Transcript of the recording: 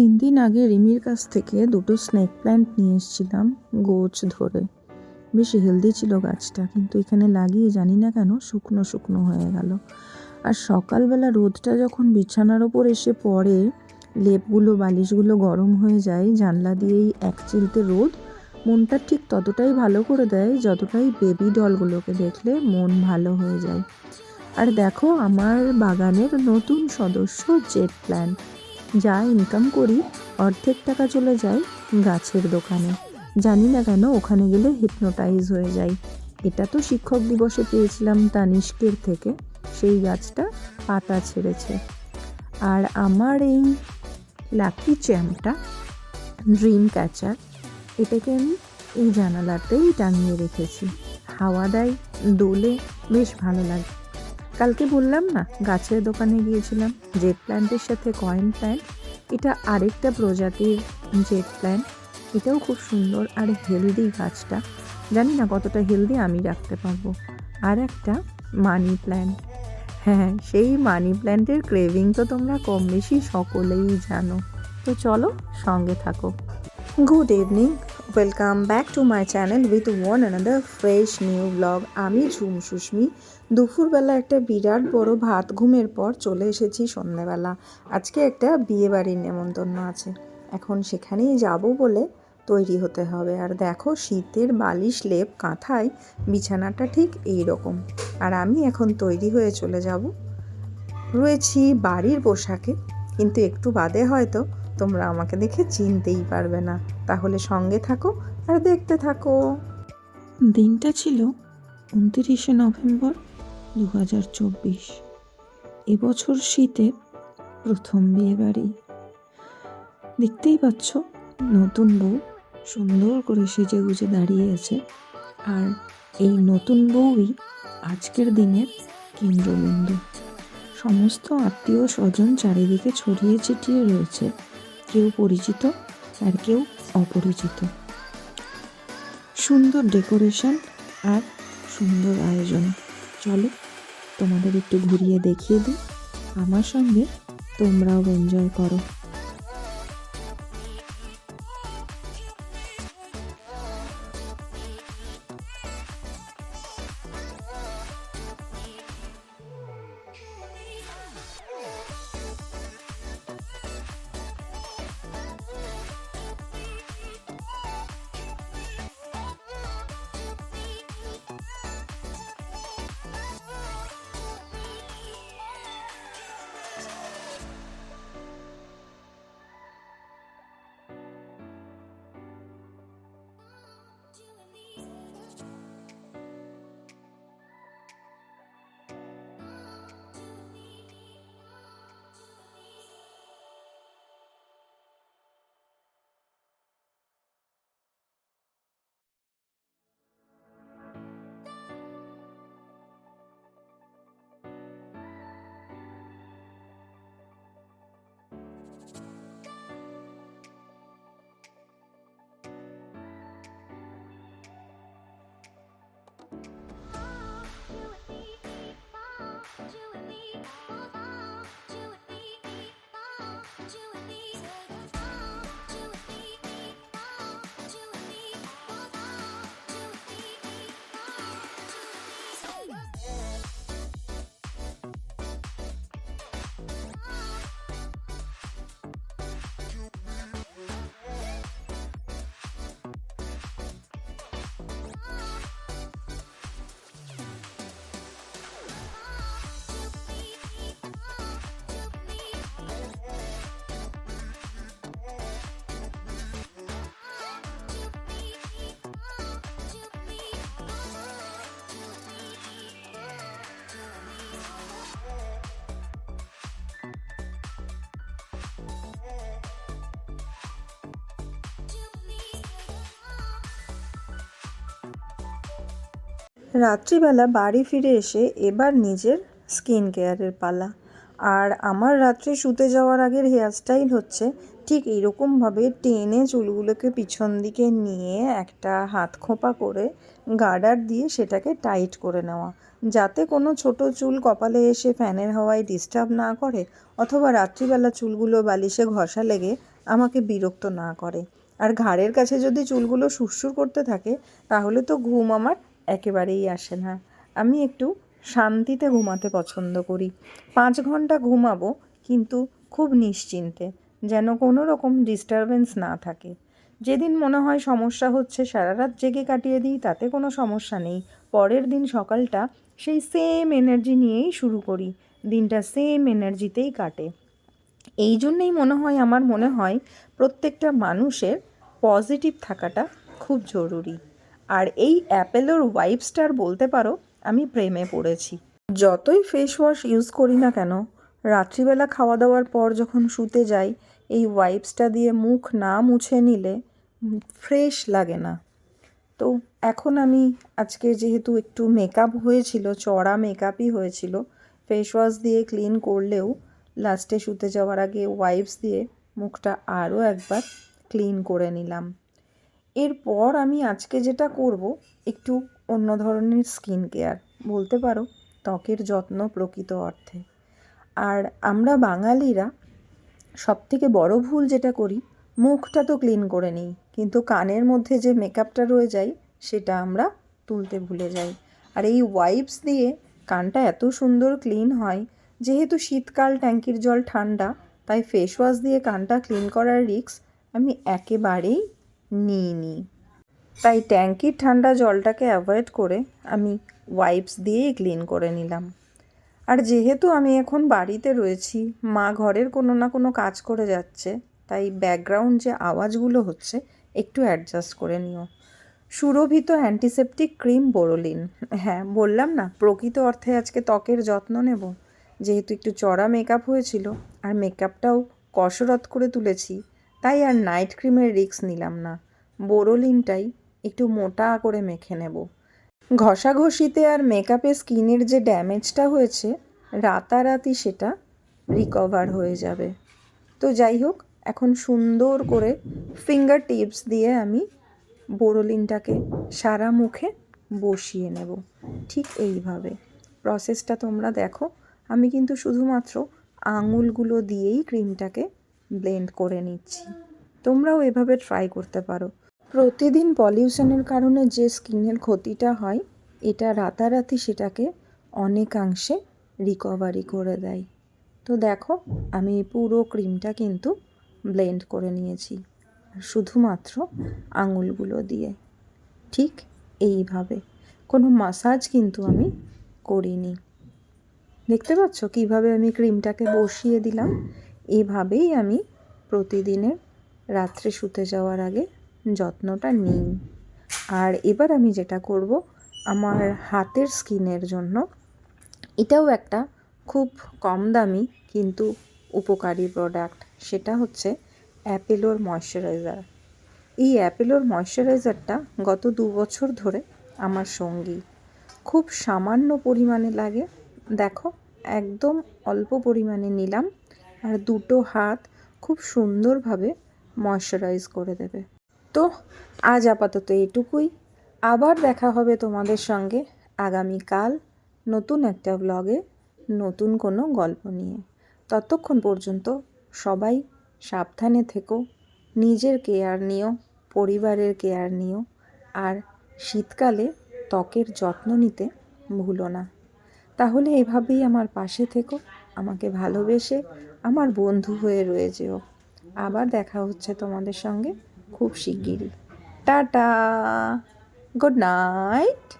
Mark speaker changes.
Speaker 1: তিন দিন আগে রিমির কাছ থেকে দুটো স্নেক প্ল্যান্ট নিয়ে এসেছিলাম গোছ ধরে। বেশ হেলদি ছিল গাছটা, কিন্তু এখানে লাগিয়ে জানি না কেন শুকনো শুকনো হয়ে গেল। আর সকালবেলা রোদটা যখন বিছানার ওপর এসে পড়ে, লেপগুলো, বালিশগুলো গরম হয়ে যায়, জানলা দিয়েই এক চিলতে রোদ, মনটা ঠিক ততটাই ভালো করে দেয় যতটাই বেবি ডলগুলোকে দেখলে মন ভালো হয়ে যায়। আর দেখো আমার বাগানের নতুন সদস্য জেট প্ল্যান্ট যা ইনকাম করি, অর্ধেক টাকা চলে যায় গাছের দোকানে। জানি না কেন ওখানে গেলে হিপনোটাইজ হয়ে যাই। এটা তো শিক্ষক দিবসে পেয়েছিলাম তানিষ্কের থেকে, সেই গাছটা পাতা ছেড়েছে। আর আমার এই লাকি চ্যাম্পটা ড্রিম ক্যাচার এটাকে আমি এই জানালাতেই টাঙিয়ে রেখেছি। হাওয়া দেয়, দোলে বেশ ভালো লাগে। কালকে বললাম না, গাছের দোকানে গিয়েছিলাম জেট প্ল্যান্টের সাথে কয়েন প্ল্যান্ট এটা আরেকটা প্রজাতির জেট প্ল্যান্ট এটাও খুব সুন্দর আর হেলদি গাছটা। জানি না কতটা হেলদি আমি রাখতে পারব। আর একটা মানি প্ল্যান্ট হ্যাঁ সেই মানি প্ল্যান্টের ক্রেভিং তো তোমরা কম বেশি সকলেই জানো। তো চলো সঙ্গে থাকো। Good evening welcome back to my channel with one another fresh new blog আমি ঝুম সুস্মি। দুপুরবেলা একটা বিরাট বড় ভাত ঘুমের পর চলে এসেছি সন্ধ্যেবেলা। আজকে একটা বিয়ে বাড়ির নেমন্তন্ন আছে। এখন সেখানেই যাব বলে তৈরি হতে হবে। আর দেখো শীতের বালিশ লেপ কাঁথায়, বিছানাটা ঠিক এই রকম আর আমি এখন তৈরি হয়ে চলে যাব। রয়েছি বাড়ির পোশাকে। কিন্তু একটু বাদে হয়তো তোমরা আমাকে দেখে চিনতেই পারবে না। তাহলে সঙ্গে থাকো আর দেখতে থাকো। দিনটা ছিল উনতিরিশে নভেম্বর দু হাজার চব্বিশ। এবছর শীতের প্রথম বিয়ে বাড়ি দেখতেই পাচ্ছ, নতুন বউ সুন্দর করে সেজে গুজে দাঁড়িয়ে আছে। আর এই নতুন বউই আজকের দিনের কেন্দ্রবিন্দু। সমস্ত আত্মীয় স্বজন চারিদিকে ছড়িয়ে ছিটিয়ে রয়েছে। কেউ পরিচিত আর কেউ অপরিচিত। সুন্দর ডেকোরেশন আর সুন্দর আয়োজন। চলো তোমাদের একটু ঘুরিয়ে দেখিয়ে দিই। আমার সঙ্গে তোমরাও এনজয় করো। Oh রাত্রিবেলা বাড়ি ফিরে এসে এবার নিজের স্কিন কেয়ারের পালা। আর আমার রাত্রে শুতে যাওয়ার আগের হেয়ারস্টাইল হচ্ছে ঠিক এইরকমভাবে টেনে চুলগুলোকে পিছন দিকে নিয়ে একটা হাত খোঁপা করে গার্ডার দিয়ে সেটাকে টাইট করে নেওয়া। যাতে কোনো ছোট চুল কপালে এসে ফ্যানের হাওয়ায় ডিস্টার্ব না করে অথবা রাত্রিবেলা চুলগুলো বালিশে ঘষা লেগে আমাকে বিরক্ত না করে। আর ঘাড়ের কাছে যদি চুলগুলো সুরসুর করতে থাকে, তাহলে তো ঘুম আমার একেবারেই আসে না। আমি একটু শান্তিতে ঘুমাতে পছন্দ করি। পাঁচ ঘণ্টা ঘুমাবো কিন্তু খুব নিশ্চিন্তে, যেন কোনো রকম ডিস্টারবেন্স না থাকে। যেদিন মনে হয় সমস্যা হচ্ছে সারা রাত জেগে কাটিয়ে দিই, তাতে কোনো সমস্যা নেই। পরের দিন সকালটা সেই সেম এনার্জি নিয়েই শুরু করি। দিনটা সেম এনার্জিতেই কাটে। এই জন্যেই মনে হয়, আমার মনে হয় প্রত্যেকটা মানুষের পজিটিভ থাকাটা খুব জরুরি। আর এই অ্যাপেলোর ওয়াইপ স্টার বলতে পারো, আমি প্রেমে পড়েছি। যতই ফেস ওয়াশ ইউজ করি না কেন, রাত্রিবেলা খাওয়া দাওয়ার পর যখন শুতে যাই, এই ওয়াইপসটা দিয়ে মুখ না মুছে নিলে ফ্রেশ লাগে না। তো এখন আমি আজকে যেহেতু একটু মেকআপ হয়েছিল, চড়া মেকআপই হয়েছিল ফেস ওয়াশ দিয়ে ক্লিন করলেও লাস্টে শুতে যাওয়ার আগে ওয়াইপস দিয়ে মুখটা আরও একবার ক্লিন করে নিলাম। এরপর আমি আজকে যেটা করব, একটু অন্য ধরনের স্কিন কেয়ার বলতে পারো, ত্বকের যত্ন প্রকৃত অর্থে। আর আমরা বাঙালিরা সব থেকে বড় ভুল যেটা করি, মুখটা তো ক্লিন করে নিই, কিন্তু কানের মধ্যে যে মেকআপটা রয়ে যায়, সেটা আমরা তুলতে ভুলে যাই। আর এই ওয়াইপস দিয়ে কানটা এত সুন্দর ক্লিন হয়, যেহেতু শীতকাল, ট্যাঙ্কির জল ঠান্ডা, তাই ফেস ওয়াশ দিয়ে কানটা ক্লিন করার রিস্ক আমি একেবারেই নিইনি তাই ট্যাঙ্কির ঠান্ডা জলটাকে অ্যাভয়েড করে আমি ওয়াইপস দিয়েই ক্লিন করে নিলাম। আর যেহেতু আমি এখন বাড়িতে রয়েছি, মা ঘরের কোনো না কোনো কাজ করে যাচ্ছে, তাই ব্যাকগ্রাউন্ড যে আওয়াজগুলো হচ্ছে, একটু অ্যাডজাস্ট করে নিও। সুরভিত অ্যান্টিসেপটিক ক্রিম বোরোলিন হ্যাঁ বললাম না, প্রকৃত অর্থে আজকে ত্বকের যত্ন নেব। যেহেতু একটু চড়া মেকআপ হয়েছিল, আর মেকআপটাও কসরত করে তুলেছি তাই আর নাইট ক্রিমের রিস্ক নিলাম না। বোরোলিনটাই একটু মোটা করে মেখে নেব। ঘষাঘষিতে আর মেকআপে স্কিনের যে ড্যামেজটা হয়েছে, রাতারাতি সেটা রিকভার হয়ে যাবে। তো যাই হোক, এখন সুন্দর করে ফিঙ্গার টিপস দিয়ে আমি বোরোলিনটাকে সারা মুখে বসিয়ে নেব। ঠিক এইভাবে। প্রসেসটা তোমরা দেখো। আমি কিন্তু শুধুমাত্র আঙুলগুলো দিয়েই ক্রিমটাকে ব্লেন্ড করে নিচ্ছি। তোমরাও এভাবে ট্রাই করতে পারো। প্রতিদিন পলিউশনের কারণে যে স্কিনের ক্ষতিটা হয়, এটা রাতারাতি সেটাকে অনেকাংশে রিকভারি করে দেয়। তো দেখো, আমি পুরো ক্রিমটা কিন্তু ব্লেন্ড করে নিয়েছি। শুধুমাত্র আঙুলগুলো দিয়ে। ঠিক এইভাবে। কোনো মাসাজ কিন্তু আমি করিনি। দেখতে পাচ্ছ কীভাবে আমি ক্রিমটাকে বসিয়ে দিলাম? এভাবেই আমি প্রতিদিনের রাত্রে শুতে যাওয়ার আগে যত্নটা নিই। আর এবার আমি যেটা করব, আমার হাতের স্কিনের জন্য। এটাও একটা খুব কম দামি কিন্তু উপকারী প্রোডাক্ট সেটা হচ্ছে অ্যাপেলোর ময়শ্চারাইজার এই অ্যাপেলোর ময়শ্চারাইজারটা গত দু বছর ধরে আমার সঙ্গী। খুব সামান্য পরিমাণে লাগে। দেখো, একদম অল্প পরিমাণে নিলাম। আর দুটো হাত খুব সুন্দরভাবে ময়শ্চারাইজ করে দেবে। তো আজ আপাতত এটুকুই আবার দেখা হবে তোমাদের সঙ্গে আগামীকাল নতুন একটা ব্লগে নতুন কোনো গল্প নিয়ে। ততক্ষণ পর্যন্ত সবাই সাবধানে থেকো, নিজের কেয়ার নিও, পরিবারের কেয়ার নিও, আর শীতকালে ত্বকের যত্ন নিতে ভুলো না। তাহলে এভাবেই আমার পাশে থেকো, আমাকে ভালোবেসে আমার বন্ধু হয়ে রয়ে যেও আবার দেখা হচ্ছে তোমাদের সঙ্গে খুব শিগগিরই। Tata, good night.